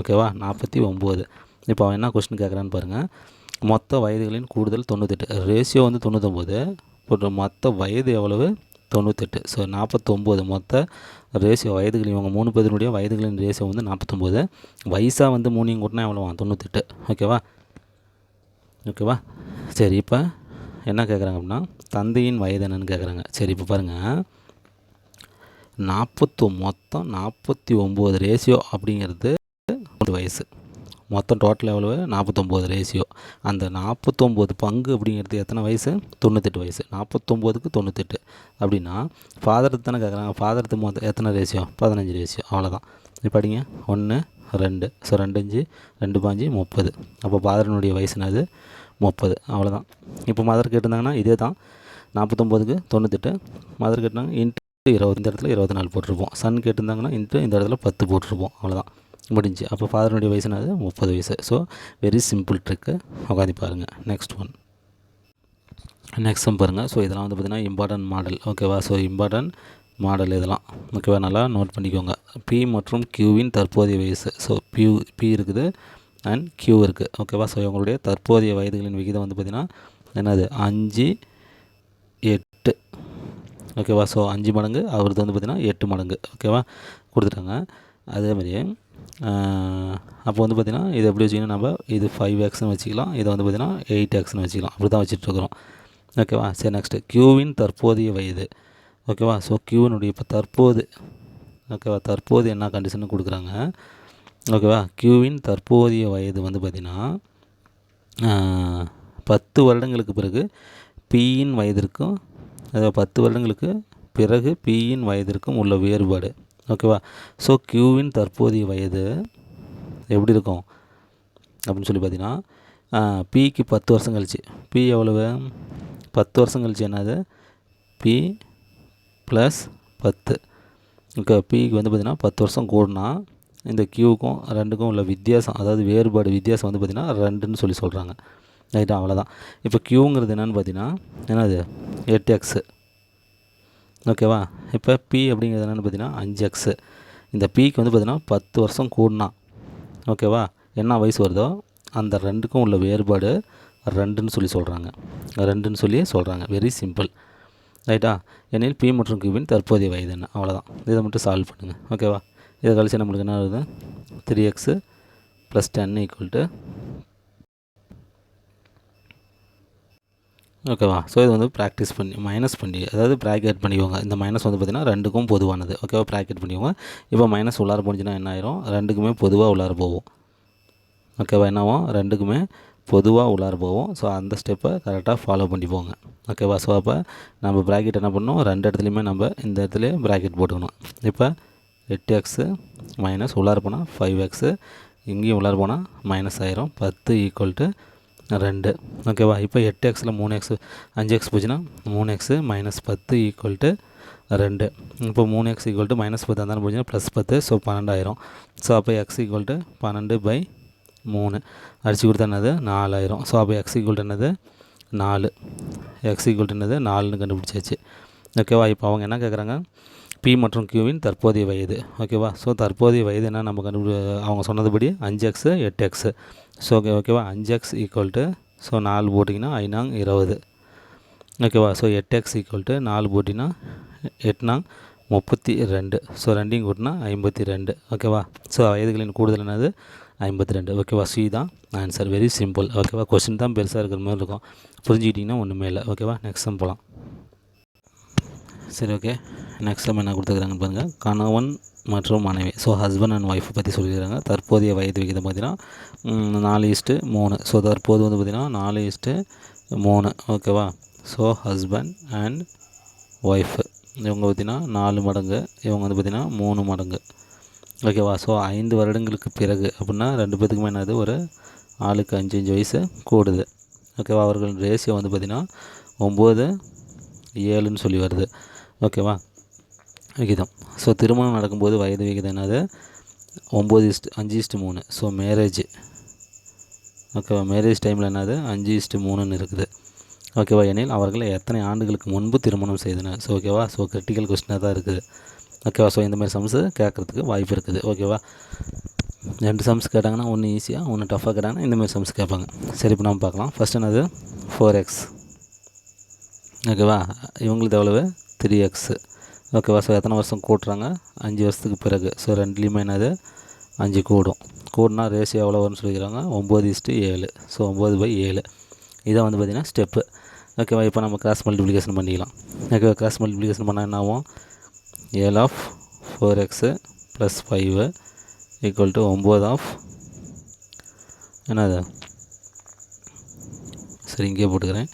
ஓகேவா நாற்பத்தி ஒம்பது. இப்போ அவன் என்ன கொஸ்டின் கேட்குறான்னு பாருங்கள் மொத்த வயதுகளின் கூடுதல் தொண்ணூத்தெட்டு. ரேஷியோ வந்து தொண்ணூத்தொம்போது. இப்போ மொத்த வயது எவ்வளவு? தொண்ணூத்தெட்டு. ஸோ நாற்பத்தொம்போது மொத்த ரேஷியோ வயதுகள் இவங்க மூணு பேருடைய வயதுகளின் ரேஷியோ வந்து நாற்பத்தொம்போது வயசாக வந்து மூணையும் கூட்டினா எவ்வளோவா? தொண்ணூத்தெட்டு. ஓகேவா ஓகேவா சரி இப்போ என்ன கேட்குறாங்க அப்படின்னா தந்தையின் வயது என்னன்னு கேட்குறாங்க சரி இப்போ பாருங்கள் நாற்பத்தொ மொத்தம் நாற்பத்தி ஒம்பது ரேஷியோ அப்படிங்கிறது வயசு. மொத்தம் டோட்டல் எவ்வளவு? நாற்பத்தொம்போது ரேஷியோ அந்த நாற்பத்தொம்போது பங்கு அப்படிங்கிறது எத்தனை வயசு? தொண்ணூத்தெட்டு வயசு. நாற்பத்தொம்போதுக்கு தொண்ணூத்தெட்டு. அப்படின்னா ஃபாதருக்கு தானே கேட்குறாங்க ஃபாதருக்கு மொத்தம் எத்தனை ரேஷியோ பதினஞ்சு ரேஷியோ அவ்வளோதான் இப்போ அடிங்க ஒன்று ரெண்டு. ஸோ ரெண்டு அஞ்சு ரெண்டு பாஞ்சு முப்பது. அப்போ ஃபாதரனுடைய வயசுனது முப்பது. அவ்வளோதான் இப்போ மதர் கேட்டிருந்தாங்கன்னா இதே தான் நாற்பத்தொம்போதுக்கு தொண்ணூத்தெட்டு. மதர் கேட்டாங்க இன்ட்டு இருபது. இந்த இடத்துல இருபத்தி நாலு போட்டிருப்போம். சன் கேட்டிருந்தாங்கன்னா இன்ட்டு இந்த இடத்துல பத்து போட்டிருப்போம். அவ்வளோதான் முடிஞ்சு. அப்போ ஃபாதருடைய வயசுனாது முப்பது வயசு. ஸோ வெரி சிம்பிள் ட்ரிக்கு உட்காந்து பாருங்கள் நெக்ஸ்ட் ஒன் நெக்ஸ்ட் பாருங்கள் ஸோ இதெல்லாம் வந்து பார்த்திங்கன்னா இம்பார்ட்டன்ட் மாடல் ஓகேவா ஸோ இம்பார்ட்டன்ட் மாடல் இதெல்லாம். ஓகேவா நல்லா நோட் பண்ணிக்கோங்க. பி மற்றும் கியூவின் தற்போதைய வயசு. ஸோ பியூ பி இருக்குது அண்ட் கியூ இருக்குது ஓகேவா ஸோ இவங்களுடைய தற்போதைய வயதுகளின் விகிதம் வந்து பார்த்திங்கன்னா என்னது? அஞ்சு எட்டு. ஓகேவா ஸோ அஞ்சு மடங்கு அவரது வந்து பார்த்திங்கன்னா எட்டு மடங்கு. ஓகேவா கொடுத்துட்டாங்க. அதே மாதிரியே அப்போ வந்து பார்த்திங்கன்னா இது எப்படி வச்சிங்கன்னா நம்ம இது ஃபைவ் எக்ஸ்னு வச்சுக்கலாம். இதை வந்து பார்த்திங்கன்னா எயிட் எக்ஸ்னு வச்சுக்கலாம். அப்படி தான் வச்சுட்ருக்குறோம் ஓகேவா சரி நெக்ஸ்ட்டு க்யூவின் தற்போதைய வயது. ஓகேவா ஸோ க்யூவினுடைய இப்போ தற்போது. ஓகேவா தற்போது என்ன கண்டிஷன் கொடுக்குறாங்க. ஓகேவா க்யூவின் தற்போதைய வயது வந்து பார்த்திங்கன்னா பத்து வருடங்களுக்கு பிறகு பியின் வயதிற்கும் அதாவது பத்து வருடங்களுக்கு பிறகு பியின் வயதிற்கும் உள்ள வேறுபாடு. ஓகேவா ஸோ க்யூவின் தற்போதைய வயது எப்படி இருக்கும்? அப்படின்னு சொல்லி பார்த்தீங்கன்னா பிக்கு பத்து வருஷம் கழிச்சு. பி எவ்வளவு? பத்து வருஷம் கழிச்சு என்னது? பி ப்ளஸ் பத்து. ஓகே பிக்கு வந்து பார்த்திங்கன்னா பத்து வருஷம் கூடனா இந்த க்யூவுக்கும் ரெண்டுக்கும் உள்ள வித்தியாசம் அதாவது வேறுபாடு வித்தியாசம் வந்து பார்த்திங்கன்னா ரெண்டுன்னு சொல்லி சொல்கிறாங்க ரைட்டா அவ்வளோதான் இப்போ க்யூங்கிறது என்னென்னு பார்த்தீங்கன்னா என்னது? எட்டு எக்ஸு ஓகேவா இப்போ பி அப்படிங்கிறது என்னென்னு பார்த்தீங்கன்னா அஞ்சு எக்ஸு இந்த பிக்கு வந்து பார்த்திங்கன்னா பத்து வருஷம் கூடனா. ஓகேவா என்ன வயசு வருதோ அந்த ரெண்டுக்கும் உள்ள வேறுபாடு ரெண்டுன்னு சொல்லி சொல்கிறாங்க ரெண்டுன்னு சொல்லி சொல்கிறாங்க வெரி சிம்பிள் ரைட்டா எனில் பி மற்றும் கியூவின் தற்போதைய வயது என்ன? அவ்வளோதான் இதை மட்டும் சால்வ் பண்ணுங்கள் ஓகேவா இதை கழிச்சு நம்மளுக்கு என்ன வருது? Three x plus ten equal to ஓகேவா ஸோ இது வந்து ப்ராக்டிஸ் பண்ணி மைனஸ் பண்ணி அதாவது ப்ராக்கெட் பண்ணிக்கோங்க. இந்த மைனஸ் வந்து பார்த்திங்கன்னா ரெண்டுக்கும் பொதுவானது. ஓகேவா ப்ராக்கெட் பண்ணிக்கோங்க. இப்போ மைனஸ் உள்ளார போனிச்சுன்னா என்ன ஆயிரும்? ரெண்டுக்குமே பொதுவாக உள்ளார போகும். ஓகேவா என்னவும் ரெண்டுக்குமே பொதுவாக உள்ளார போவோம் ஸோ அந்த ஸ்டெப்பை கரெக்டாக ஃபாலோ பண்ணி போங்க ஓகேவா ஸோ அப்போ நம்ம ப்ராக்கெட் என்ன பண்ணணும்? ரெண்டு இடத்துலையுமே நம்ம இந்த இடத்துல ப்ராக்கெட் போட்டுக்கணும். இப்போ எட்டு எக்ஸு மைனஸ் உள்ளார போனால் ஃபைவ் எக்ஸு இங்கேயும் உள்ளார போனால் மைனஸ் ஆயிரும். பத்து ஈக்குவல் டு ரெண்டு. ஓகேவா இப்போ எட்டு எக்ஸில் மூணு எக்ஸ் அஞ்சு எக்ஸ் போச்சுன்னா மூணு எக்ஸு மைனஸ் பத்து ஈக்குவல் டு ரெண்டு. இப்போ மூணு எக்ஸ் ஈக்குவல் டு மைனஸ் பத்து அந்த போச்சுன்னா ப்ளஸ் பத்து ஸோ பன்னெண்டாயிரம். ஸோ அப்போ எக்ஸ் ஈக்குவல் டு பன்னெண்டு பை மூணு. அடித்து கொடுத்தா என்னது? நாலாயிரம். ஸோ அப்போ எக்ஸ் ஈக்குவல் என்னது? நாலு. எக்ஸ் ஈக்குவல் என்னது? நாலுன்னு கண்டுபிடிச்சாச்சு. ஓகேவா இப்போ அவங்க என்ன கேட்குறாங்க பி மற்றும் கியூவின் தற்போதைய வயது. ஓகேவா ஸோ தற்போதைய வயது என்ன? நம்ம கண்டுபிடி அவங்க சொன்னதுபடி அஞ்சு எக்ஸு எட்டு எக்ஸு ஸோ ஓகே ஓகேவா அஞ்சு எக்ஸ் ஈக்குவல் டு ஸோ நாலு போட்டிங்கன்னா ஐநாங் இருபது. ஓகேவா ஸோ எட்டு எக்ஸ் ஈக்குவல் டு நாலு போட்டிங்கன்னா எட்நாங் முப்பத்தி ரெண்டு. ஸோ ரெண்டையும் கூட்டினா ஐம்பத்தி ரெண்டு. ஓகேவா ஸோ வயதுகளின் கூடுதல் என்னது? ஐம்பத்தி ரெண்டு. ஓகேவா சி தான் ஆன்சர் வெரி சிம்பிள் ஓகேவா கொஸ்டின் தான் பெருசாக இருக்கிற மாதிரி இருக்கும். புரிஞ்சுக்கிட்டிங்கன்னா ஒன்றுமே இல்லை. ஓகேவா நெக்ஸ்ட் போகலாம் சரி ஓகே நெக்ஸ்ட் நம்ம என்ன கொடுத்துருக்குறாங்கன்னு பாருங்கள் கணவன் மற்றும் மனைவி. ஸோ ஹஸ்பண்ட் அண்ட் ஒய்ஃபை பற்றி சொல்லியிருக்காங்க. தற்போதைய வயது விகிதம் பார்த்தீங்கன்னா நாலு இஸ்ட்டு மூணு. ஸோ தற்போது வந்து பார்த்திங்கன்னா நாலு இஸ்ட்டு மூணு. ஓகேவா ஸோ ஹஸ்பண்ட் அண்ட் ஒய்ஃபு இவங்க பார்த்திங்கன்னா நாலு மடங்கு. இவங்க வந்து பார்த்திங்கன்னா மூணு மடங்கு. ஓகேவா ஸோ ஐந்து வருடங்களுக்கு பிறகு அப்படின்னா ரெண்டு பேத்துக்குமே என்னது? ஒரு ஆளுக்கு அஞ்சு அஞ்சு வயசு கூடுது. ஓகேவா அவர்கள் ரேஷியோ வந்து பார்த்திங்கன்னா ஒம்பது ஏழுன்னு சொல்லி வருது. ஓகேவா? விகிதம். ஸோ திருமணம் நடக்கும்போது வயது விகிதம் என்னது? ஒம்பது இஸ்ட் அஞ்சு இஸ்ட்டு மூணு. ஸோ மேரேஜ் ஓகேவா? மேரேஜ் டைமில் என்னது? அஞ்சு இஸ்ட்டு மூணுன்னு இருக்குது. ஓகேவா? எனில் அவர்கள் எத்தனை ஆண்டுகளுக்கு முன்பு திருமணம் செய்தனர்? ஸோ ஓகேவா? ஸோ கிரிட்டிக்கல் கொஸ்டினாக தான் இருக்குது. ஓகேவா? ஸோ இந்த மாதிரி சம்ஸு கேட்குறதுக்கு வாய்ப்பு இருக்குது. ஓகேவா? ரெண்டு சம்ஸ் கேட்டாங்கன்னா ஒன்று ஈஸியாக ஒன்று டஃப்பாக கேட்டாங்கன்னா இந்தமாதிரி சம்ஸ் கேட்பாங்க. சரி இப்போ நம்ம பார்க்கலாம். ஃபஸ்ட் என்னது? ஃபோர் எக்ஸ் ஓகேவா? இவங்களுக்கு எவ்வளவு? த்ரீ எக்ஸு ஓகேவா ஸோ எத்தனை வருஷம் கூட்டுறாங்க? அஞ்சு வருஷத்துக்கு பிறகு. ஸோ ரெண்டுலேயுமே என்னது? அஞ்சு கூடும். கூடினா ரேஷியோ எவ்வளோ வரும்னு சொல்லிக்கிறாங்க? ஒம்பது இஸ்ட்டு ஏழு. ஸோ ஒம்பது பை ஏழு. இதான் வந்து பார்த்திங்கன்னா ஸ்டெப்பு ஓகேவா இப்போ நம்ம கிராஸ் மல்டிப்ளிகேஷன் பண்ணிக்கலாம். ஓகேவா கிராஸ் மல்டிப்ளிகேஷன் பண்ணால் என்ன ஆகும்? ஏழு of four x plus five equal to ஒம்பது ஆஃப் என்னது? சரி இங்கே போட்டுக்கிறேன்.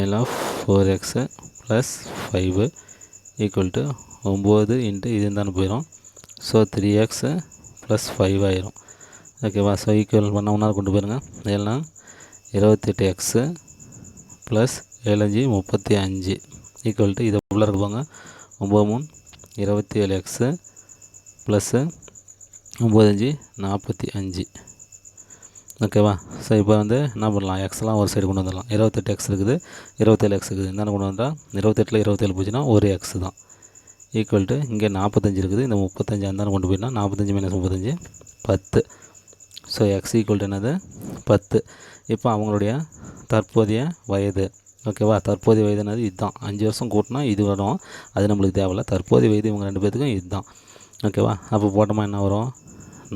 ஏழு of four x plus five equal to ஒம்பது இன்ட்டு இது தானே போயிடும் so three x plus five ஆயிரும். ஓகேவா ஸோ ஈக்குவல் பண்ண ஒன்றா கொண்டு போயிருங்க. இதெல்லாம் இருபத்தெட்டு எக்ஸு ப்ளஸ் ஏழஞ்சு முப்பத்தி அஞ்சு ஈக்குவல் டு இதை உள்ள இருப்பாங்க ஒம்பது மூணு இருபத்தி ஏழு எக்ஸு ப்ளஸ்ஸு ஒம்பது அஞ்சு நாற்பத்தி அஞ்சு. ஓகேவா ஸோ இப்போ வந்து என்ன பண்ணலாம்? எக்ஸ்லாம் ஒரு சைடு கொண்டு வந்துடலாம். இருபத்தெட்டு எக்ஸ் இருக்குது. இருபத்தேழு எக்ஸ் இருக்குது. என்னென்ன கொண்டு வந்தால்? இருபத்தெட்டில் இருபத்தேழு போச்சுன்னா ஒரு எக்ஸ் தான். ஈக்குவல் டு இங்கே நாற்பத்தஞ்சு இருக்குது. இந்த முப்பத்தஞ்சு அந்தாண்டு கொண்டு போயிடலாம். நாற்பத்தஞ்சு மைனஸ் முப்பத்தஞ்சு பத்து. ஸோ எக்ஸ் ஈக்குவல் டு என்னது? பத்து. இப்போ அவங்களுடைய தற்போதைய வயது. ஓகேவா தற்போதைய வயது என்னது? இதுதான். அஞ்சு வருஷம் கூட்டினா இது வரும். அது நம்மளுக்கு தேவையில்ல. தற்போதைய வயது இவங்க ரெண்டு பேர்த்துக்கும் இதுதான். ஓகேவா அப்போ போட்டோமா என்ன வரும்?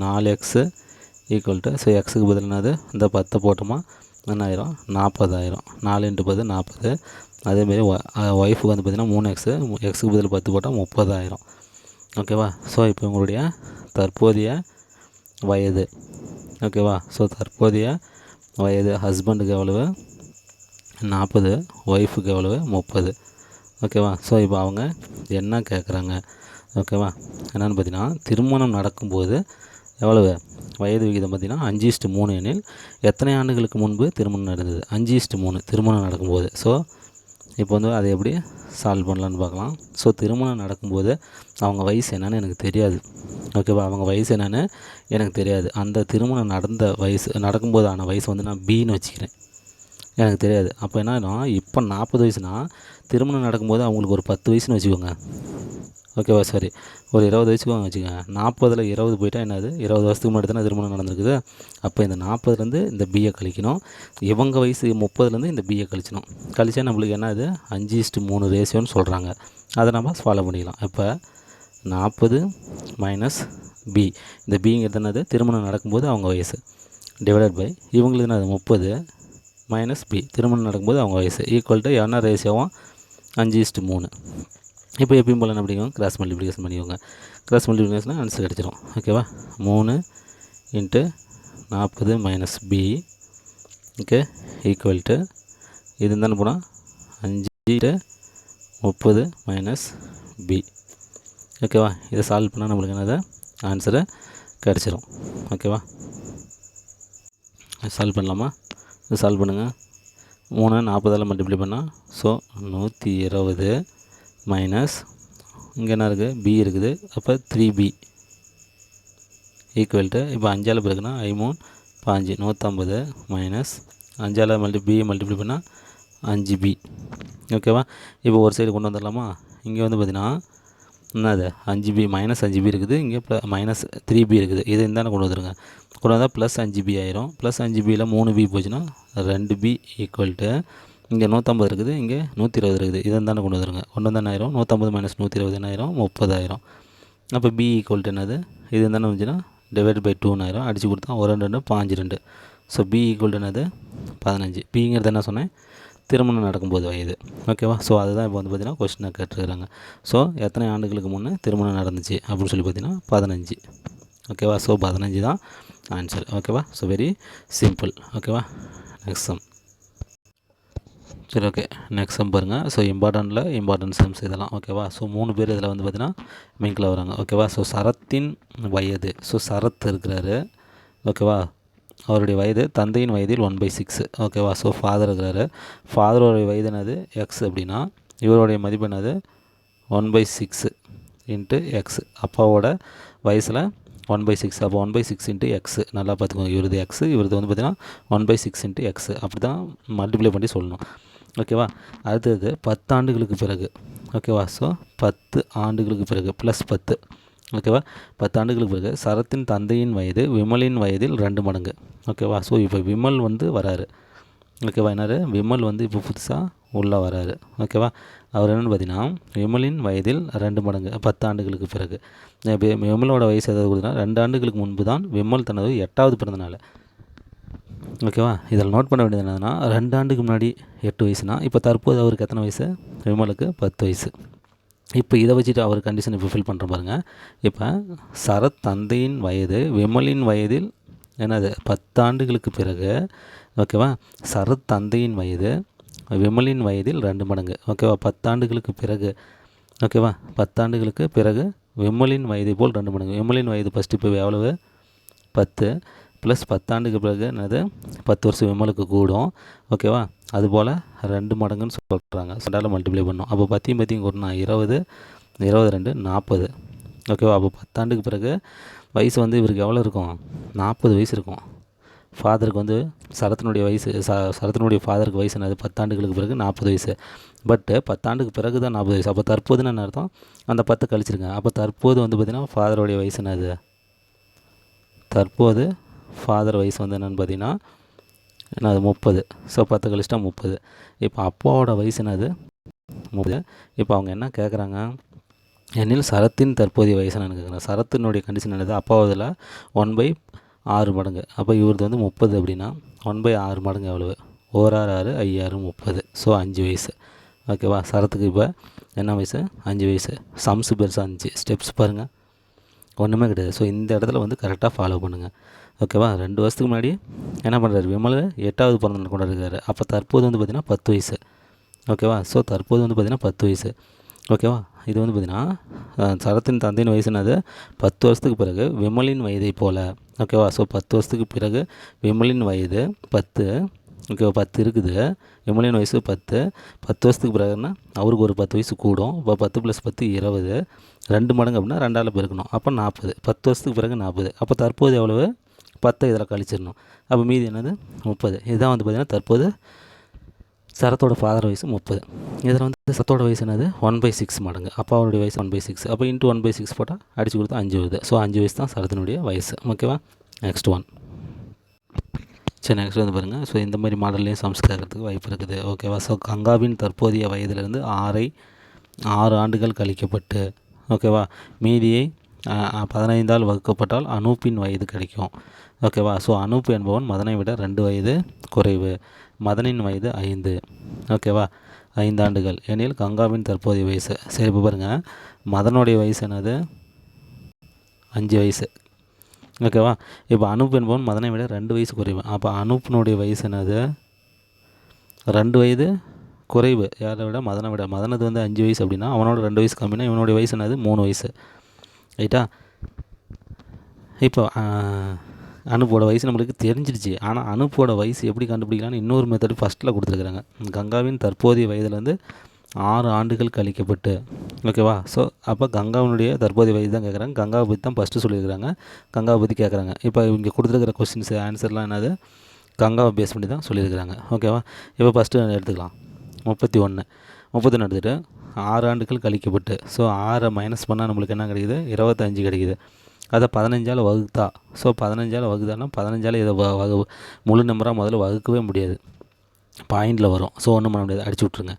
நாலு எக்ஸு ஈக்குவல் டு ஸோ எக்ஸுக்கு பதில் என்னது? இந்த பத்தை போட்டோமா? என்ன ஆயிரும்? நாற்பதாயிரம் நாலு இன்ட்டு பத்து நாற்பது. அதேமாரி ஒய்ஃபுக்கு வந்து பார்த்திங்கன்னா மூணு எக்ஸு எக்ஸுக்கு பதில் பத்து போட்டால் முப்பதாயிரம் ஓகேவா ஸோ இப்போ உங்களுடைய தற்போதைய வயது. ஓகேவா ஸோ தற்போதைய வயது ஹஸ்பண்டுக்கு எவ்வளவு? நாற்பது. ஒய்ஃபுக்கு எவ்வளவு? முப்பது. ஓகேவா ஸோ இப்போ அவங்க என்ன கேட்குறாங்க ஓகேவா என்னென்னு பார்த்தீங்கன்னா திருமணம் நடக்கும்போது எவ்வளவு? வயது விகிதம் பார்த்திங்கன்னா அஞ்சு இஸ்ட்டு மூணு எனில் எத்தனை ஆண்டுகளுக்கு முன்பு திருமணம் நடந்தது? அஞ்சு இஸ்ட்டு மூணு. திருமணம் நடக்கும்போது. ஸோ இப்போ வந்து அதை எப்படி சால்வ் பண்ணலான்னு பார்க்கலாம். ஸோ திருமணம் நடக்கும்போது அவங்க வயசு என்னென்னு எனக்கு தெரியாது. ஓகேவா அவங்க வயசு என்னென்னு எனக்கு தெரியாது. அந்த திருமணம் நடந்த வயசு நடக்கும்போது ஆன வயசு வந்து நான் பின்னு வச்சுக்கிறேன். எனக்கு தெரியாது. அப்போ என்ன இப்போ நாற்பது வயசுனா திருமணம் நடக்கும்போது அவங்களுக்கு ஒரு பத்து வயசுன்னு வச்சுக்கோங்க. ஓகேவா? சாரி. ஒரு இருபது வயசுக்கு வச்சுக்கோங்க. நாற்பதில் இருபது போயிட்டால் என்னது? இருபது வருஷத்துக்கு முன்னாடி தானே திருமணம் நடந்திருக்குது. அப்போ இந்த நாற்பதுலேருந்து இந்த பிஏ கழிக்கணும். இவங்க வயசு முப்பதுலேருந்து இந்த பிஏ கழிச்சணும் கழிச்சா நம்மளுக்கு என்னது அஞ்சு இஸ்ட்டு மூணு ரேஷியோன்னு சொல்கிறாங்க அதை நம்ம ஃபாலோ பண்ணிக்கலாம். இப்போ நாற்பது மைனஸ் பி இந்த பிங்கிறது என்னது? திருமணம் நடக்கும்போது அவங்க வயசு. டிவைடட் பை இவங்களுக்கு என்னது? முப்பது மைனஸ் பி திருமணம் நடக்கும்போது அவங்க வயசு. ஈக்குவல் டு என்ன ரேஷியோவும் அஞ்சு இஸ்ட்டு மூணு. இப்போ எப்பயும் போல் என்ன பண்ணிக்கோங்க? கிராஸ் மல்டிப்ளிகேஷன் பண்ணிக்கோங்க. கிராஸ் மல்டிப்ளிகேஷன் ஆன்சர் கிடச்சிரும். ஓகேவா மூணு இன்ட்டு நாற்பது minus B okay equal to இது தானே போனால் அஞ்சு முப்பது மைனஸ் பி ஓகேவா இதை சால்வ் பண்ணால் நம்மளுக்கு என்னது? ஆன்சரை கிடச்சிரும். ஓகேவா சால்வ் பண்ணலாமா? இது சால்வ் பண்ணுங்கள் மூணு நாற்பதால் மல்டிப்ளை பண்ணால் ஸோ நூற்றி இருபது மைனஸ் இங்கே என்ன இருக்குது? பி இருக்குது. அப்போ த்ரீ பி ஈக்குவல் டு இப்போ அஞ்சால் பிறகுனா ஐமூணு பாஞ்சு. நூற்றம்பது மைனஸ் அஞ்சால் மல்டி பி மல்டிப்ளை பண்ணால் அஞ்சு பி ஓகேவா இப்போ ஒரு சைடு கொண்டு வந்துடலாமா? இங்கே வந்து பார்த்தீங்கன்னா என்னது? அஞ்சு பி மைனஸ் அஞ்சு பி இருக்குது. இங்கே ப்ள மைனஸ் த்ரீ பி இருக்குது. இது இருந்தாலும் கொண்டு வந்துருங்க. கொண்டு வந்தால் ப்ளஸ் அஞ்சு பி ஆயிரும். ப்ளஸ் அஞ்சு பியில் மூணு பி போச்சுன்னா ரெண்டு பி ஈக்குவல் டு இங்கே நூற்றம்பது இருக்குது இங்கே நூற்றி இருபது இருக்குது. இதை தானே கொண்டு வந்துருங்க. கொண்டு தானே என்ன ஆயிரும்? நூற்றம்பது மைனஸ் நூற்றி இருபது என்ன முப்பதாயிரம் அப்போ பி ஈக்குவல் டு என்னது? இது தானே வந்துச்சுன்னா? டிவைட் பை டூன்னு ஆயிரும். அடித்து கொடுத்தா ஒரு ரெண்டு ரெண்டு பாஞ்சு ரெண்டு. ஸோ பி ஈக்குவல் டு என்னது? பதினஞ்சு. பிங்கிறது என்ன சொன்னேன்? திருமணம் நடக்கும்போது வயது ஓகேவா ஸோ அதுதான் இப்போ வந்து பார்த்தீங்கன்னா கொஸ்டினை கேட்டுருக்குறாங்க. ஸோ எத்தனை ஆண்டுகளுக்கு முன்னே திருமணம் நடந்துச்சு அப்படின்னு சொல்லி பார்த்தீங்கன்னா பதினஞ்சு. ஓகேவா ஸோ பதினஞ்சு தான் ஆன்சர் ஓகேவா ஸோ வெரி சிம்பிள் ஓகேவா நெக்ஸ்ட் சம் சரி ஓகே நெக்ஸ்ட் சம் பாருங்கள் ஸோ இம்பார்ட்டண்ட்டில் இம்பார்ட்டன்ட் சம்ஸ் இதெல்லாம் ஓகேவா ஸோ மூணு பேர் இதில் வந்து பார்த்தீங்கன்னா மிங்கில் வராங்க ஓகேவா ஸோ சரத்தின் வயது. ஸோ சரத் இருக்கிறாரு ஓகேவா அவருடைய வயது தந்தையின் வயதில் ஒன் பை சிக்ஸ் ஓகேவா ஸோ ஃபாதர் இருக்கிறாரு. ஃபாதரோடைய வயது என்னது? எக்ஸ் அப்படின்னா இவருடைய மதிப்பு என்னது? One by six into x அப்பாவோட வயசில் ஒன் பை சிக்ஸ் அப்போ one by six into x நல்லா பார்த்துக்கோங்க. இவரது எக்ஸ் இவரது வந்து பார்த்திங்கன்னா one by six into x அப்படி தான் மல்டிப்ளை பண்ணி சொல்லணும். ஓகேவா? அடுத்தது பத்தாண்டுகளுக்கு பிறகு. ஓகேவா? ஸோ பத்து ஆண்டுகளுக்கு பிறகு ப்ளஸ் பத்து. ஓகேவா? பத்து ஆண்டுகளுக்கு பிறகு சரத்தின் தந்தையின் வயது விமலின் வயதில் ரெண்டு மடங்கு. ஓகேவா? ஸோ இப்போ விமல் வந்து வராரு. ஓகேவா? என்னாரு விமல் வந்து இப்போ புதுசாக உள்ளே வராரு. ஓகேவா? அவர் என்னென்னு பார்த்தீங்கன்னா விமலின் வயதில் ரெண்டு மடங்கு பத்து ஆண்டுகளுக்கு பிறகு. இப்போ விமலோட வயசு எதாவது கொடுத்தனா ரெண்டு ஆண்டுகளுக்கு முன்பு தான் விமல் தனது எட்டாவது பிறந்த நாள். ஓகேவா? இதில் நோட் பண்ண வேண்டியது என்னதுன்னா ரெண்டு ஆண்டுக்கு முன்னாடி எட்டு வயசுனா இப்போ தற்போது அவருக்கு எத்தனை வயசு? விமலுக்கு பத்து வயசு. இப்போ இதை வச்சுட்டு அவர் கண்டிஷனை ஃபுல்ஃபில் பண்ணுற பாருங்க. இப்போ சரத் தந்தையின் வயது விமலின் வயதில் என்னது? பத்தாண்டுகளுக்கு பிறகு ஓகேவா? சரத் தந்தையின் வயது விமலின் வயதில் ரெண்டு மடங்கு ஓகேவா? பத்தாண்டுகளுக்கு பிறகு ஓகேவா? பத்தாண்டுகளுக்கு பிறகு விமலின் வயது போல் ரெண்டு மடங்கு. விமலின் வயது ஃபஸ்ட்டு இப்போ எவ்வளவு? பத்து. ப்ளஸ் பத்தாண்டுக்கு பிறகு என்னது? பத்து வருஷம் விமலுக்கு கூடும். ஓகேவா அதுபோல் ரெண்டு மடங்குன்னு சொல்கிறாங்க ரெண்டால் மல்டிப்ளை பண்ணும். அப்போ பத்தியும் பத்தியும் கூடனா இருபது இருபது ரெண்டு நாற்பது ஓகேவா அப்போ பத்தாண்டுக்கு பிறகு வயசு வந்து இவருக்கு எவ்வளோ இருக்கும்? நாற்பது வயசு இருக்கும். ஃபாதருக்கு வந்து சரத்தினுடைய வயசு ச சரத்தினுடைய ஃபாதருக்கு வயசு என்னது? பத்தாண்டுகளுக்கு பிறகு நாற்பது வயசு. பட்டு பத்தாண்டுக்கு பிறகு தான் நாற்பது வயசு. அப்போ தற்போதுன்னு என்ன அர்த்தம்? அந்த பத்து கழிச்சிருங்க. அப்போ தற்போது வந்து பார்த்திங்கன்னா ஃபாதருடைய வயசு என்னது? தற்போது ஃபாதர் வயசு வந்து என்னென்னு பார்த்தீங்கன்னா என்னது முப்பது. ஸோ பத்து கழிச்சிட்டா முப்பது. இப்போ அப்பாவோட வயசு என்னது? முப்பது. இப்போ அவங்க என்ன கேட்குறாங்க என்னில் சரத்தின் தற்போதைய வயசு நான் கேட்குறேன் சரத்தினுடைய கண்டிஷன் என்னது? அப்பாவதில் ஒன் பை ஆறு மடங்கு. அப்போ இவரது வந்து முப்பது அப்படின்னா ஒன் பை ஆறு மடங்கு எவ்வளவு? ஓராறு ஆறு ஐயாறு முப்பது. ஸோ அஞ்சு வயசு. ஓகேவா சரத்துக்கு இப்போ என்ன வயசு? அஞ்சு வயசு. சம்ஸு பெருசாக அஞ்சு. ஸ்டெப்ஸ் பாருங்கள் ஒன்றுமே கிடையாது. ஸோ இந்த இடத்துல வந்து கரெக்டாக ஃபாலோ பண்ணுங்கள் ஓகேவா? ரெண்டு வருஷத்துக்கு முன்னாடி என்ன பண்ணுறாரு விமல் எட்டாவது பிறந்த நாள் கொண்டாடுறாரு அப்போ தற்போது வந்து பார்த்திங்கன்னா பத்து வயசு. ஓகேவா? ஸோ தற்போது வந்து பார்த்திங்கன்னா பத்து வயசு. ஓகேவா? இது வந்து பார்த்திங்கன்னா சரத்தின் தந்தையின் வயசு என்னது? பத்து வருஷத்துக்கு பிறகு விமலின் வயதை போல். ஓகேவா? ஸோ பத்து வருஷத்துக்கு பிறகு விமலின் வயது பத்து. ஓகேவா? பத்து இருக்குது. விமலின் வயசு பத்து. பத்து வருஷத்துக்கு பிறகுன்னா அவருக்கு ஒரு பத்து வயசு கூடும். இப்போ பத்து ப்ளஸ் பத்து இருபது. ரெண்டு மடங்கு அப்படின்னா ரெண்டால் பெருக்கணும். அப்போ நாற்பது பத்து வருஷத்துக்கு பிறகு நாற்பது அப்போ தற்போது எவ்வளவு? பத்தை இதில் கழிச்சிடணும். அப்போ மீதி என்னது? முப்பது. இதுதான் வந்து பார்த்திங்கன்னா தற்போது சரத்தோட ஃபாதர் வயசு முப்பது. இதில் வந்து சத்தோட வயசு என்னது? ஒன் பை சிக்ஸ் மடங்கு. அப்பாவுடைய வயசு ஒன் பை சிக்ஸ் அப்போ இன்ட்டு ஒன் பை சிக்ஸ் போட்டால் அடிச்சு கொடுத்தா அஞ்சு வருது. ஸோ அஞ்சு வயசு தான் சரத்தினுடைய வயசு. ஓகேவா நெக்ஸ்ட் ஒன் சரி நெக்ஸ்ட் வந்து பாருங்கள் ஸோ இந்த மாதிரி மாடல்லையும் சம்ஸ் கேட்கறதுக்கு வாய்ப்பு இருக்குது. ஓகேவா ஸோ கங்காவின் தற்போதைய வயதிலிருந்து ஆறை ஆறு ஆண்டுகள் கழிக்கப்பட்டு. ஓகேவா மீதியை பதினைந்தால் வகுக்கப்பட்டால் அனூப்பின் வயது கிடைக்கும். ஓகேவா ஸோ அனூப் என்பவன் மதனை விட ரெண்டு வயது குறைவு. மதனின் வயது ஐந்து. ஓகேவா ஐந்து ஆண்டுகள் எனில் கங்காவின் தற்போதைய வயசு. சரி இப்போ பாருங்கள் மதனுடைய வயசு என்னது? அஞ்சு வயசு. ஓகேவா இப்போ அனூப் என்பவன் மதனை விட ரெண்டு வயசு குறைவு. அப்போ அனூப்பினுடைய வயசு என்னது? ரெண்டு வயது குறைவு. யாரை விட? மதனை விட. மதனது வந்து அஞ்சு வயசு அப்படின்னா அவனோட ரெண்டு வயசு கம்மினா இவனுடைய வயசு என்னது? மூணு வயசு. ரைட்டா இப்போ அனுப்போட வயசு நம்மளுக்கு தெரிஞ்சிடுச்சு. ஆனால் அனுப்போட வயசு எப்படி கண்டுபிடிக்கலாம்னு இன்னொரு மெத்தடு ஃபஸ்ட்டில் கொடுத்துருக்குறாங்க. கங்காவின் தற்போதைய வயதுலேருந்து ஆறு ஆண்டுகள் கழிக்கப்பட்டு. ஓகேவா ஸோ அப்போ கங்காவினுடைய தற்போதைய வயது தான் கேட்குறாங்க கங்காவை பற்றி தான் ஃபஸ்ட்டு சொல்லியிருக்கிறாங்க. கங்காவை பற்றி கேட்குறாங்க இப்போ இங்கே கொடுத்துருக்கிற கொஸ்டின்ஸ் ஆன்சர்லாம் என்னது? கங்காவை பேஸ் பண்ணி தான் சொல்லியிருக்கிறாங்க. ஓகேவா இப்போ ஃபஸ்ட்டு எடுத்துக்கலாம். முப்பத்தி ஒன்று முப்பத்தொன்று எடுத்துகிட்டு ஆறு ஆண்டுகள் கழிக்கப்பட்டு. ஸோ ஆறை மைனஸ் பண்ணால் நம்மளுக்கு என்ன கிடைக்குது? இருபத்தஞ்சு கிடைக்குது. அதை பதினஞ்சால் வகுத்தா? ஸோ பதினஞ்சால் வகுத்தானா பதினஞ்சால் இதை வ வகு முழு நம்பராக முதல்ல வகுக்கவே முடியாது. பாயிண்டில் வரும். ஸோ ஒன்றும் பண்ண முடியாது. அடிச்சு விட்ருங்க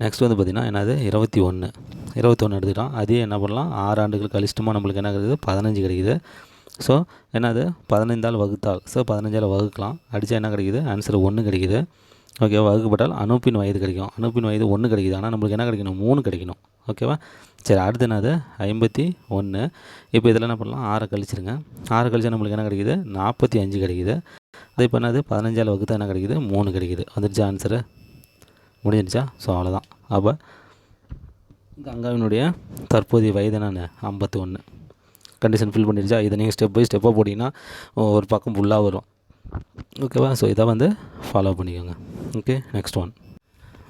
நெக்ஸ்ட் வந்து பார்த்திங்கன்னா என்னது? இருபத்தி ஒன்று இருபத்தொன்று எடுத்துக்கிட்டோம். அதே என்ன பண்ணலாம்? ஆறு ஆண்டுகள் கழிச்சிட்டோமா நம்மளுக்கு என்ன கிடைக்குது? பதினஞ்சு கிடைக்குது. ஸோ என்னது? பதினைந்தால் வகுத்தால். ஸோ பதினஞ்சால் வகுக்கலாம். அடித்தா என்ன கிடைக்குது? ஆன்சர் ஒன்று கிடைக்குது. ஓகேவா வகுக்கப்பட்டால் அனுப்பின் வயது கிடைக்கும். அனுப்பின் வயது ஒன்று கிடைக்குது. ஆனால் நம்மளுக்கு என்ன கிடைக்கணும்? மூணு கிடைக்கணும். ஓகேவா சரி அடுத்து என்னது? ஐம்பத்தி ஒன்று இப்போ இதில் என்ன பண்ணலாம்? ஆறை கழிச்சிருங்க. ஆறை கழிச்சா நம்மளுக்கு என்ன கிடைக்குது? நாற்பத்தி அஞ்சு கிடைக்குது. அதே இப்போ என்னது? பதினஞ்சால் வகுத்து என்ன கிடைக்குது? மூணு கிடைக்குது. வந்துடுச்சா ஆன்சரு முடிஞ்சிருச்சா ஸோ அவ்வளோதான் அப்போ கங்காவினுடைய தற்போதைய வயது என்னென்ன? ஐம்பத்தி ஒன்று கண்டிஷன் ஃபில் பண்ணிடுச்சா? இதை நீங்கள் ஸ்டெப் பை ஸ்டெப்பாக போட்டிங்கன்னா ஒரு பக்கம் ஃபுல்லாக வரும். ஓகேவா ஸோ இதை வந்து ஃபாலோ பண்ணிக்கோங்க. Okay next one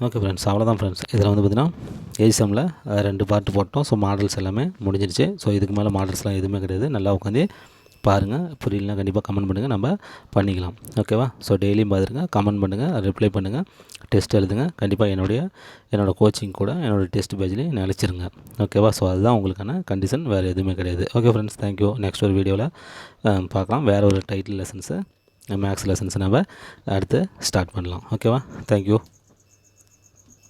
okay friends அவ்வளோதான் ஃப்ரெண்ட்ஸ் இதில் வந்து பார்த்தீங்கன்னா ஏசிஎம்மில் ரெண்டு பார்ட்டு போட்டோம். ஸோ மாடல்ஸ் எல்லாமே முடிஞ்சிருச்சு. ஸோ இதுக்கு மேலே மாடல்ஸ்லாம் எதுவுமே கிடையாது. நல்லா உட்காந்து பாருங்கள் புரியலனா கண்டிப்பாக கமெண்ட் பண்ணுங்கள் நம்ம பண்ணிக்கலாம். ஓகேவா ஸோ டெய்லியும் பார்த்துருங்க. கமெண்ட் பண்ணுங்கள் ரிப்ளை பண்ணுங்கள் டெஸ்ட் எழுதுங்க. கண்டிப்பாக என்னுடைய என்னோடய கோச்சிங் கூட என்னோடய டெஸ்ட் பேஜ்லேயும் நினச்சிருங்க ஓகேவா ஸோ அதுதான் உங்களுக்கான கண்டிஷன் வேறு எதுவுமே கிடையாது. ஓகே ஃப்ரெண்ட்ஸ் தேங்க்யூ நெக்ஸ்ட் ஒரு வீடியோவில் பார்க்கலாம். வேறு ஒரு டைட்டில் லெசன்ஸு மேக்ஸ் லெசன்ஸ் நம்ம அடுத்து ஸ்டார்ட் பண்ணலாம். ஓகேவா தேங்க்யூ